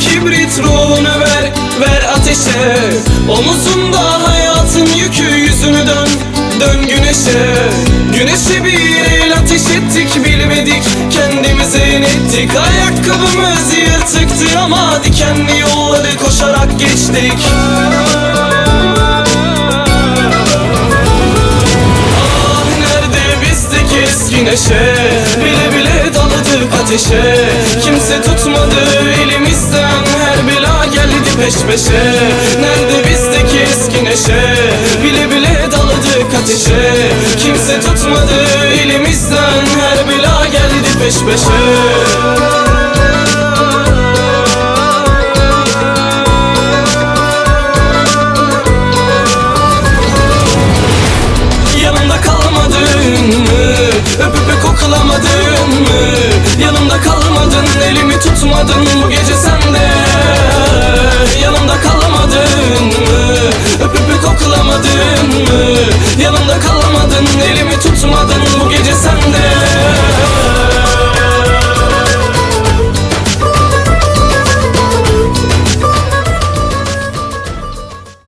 kibrit ruhunu ver, ver ateşe. Omuzunda hayatın yükü yüzünü dön, dön güneşe. Güneşe bir el ateş ettik bilmedik kendimize inettik. Ayakkabımız yırtıktı ama dikenli yolları koşarak geçtik. Ah nerede bizdeki eski neşe? Bile bile daladık ateşe. Kimse tutmadı elimizden peş peşe. Nerede bizdeki eski neşe? Bile bile daladık ateşe Kimse tutmadı elimizden. Her bela geldi peş peşe. Yanımda kalmadın mı? Öpüp koklamadın mı? Yanımda kalmadın, elimi tutmadın bu gece sende yoklamadın mı? Yanımda kalamadın elimi tutmadın bu gece sende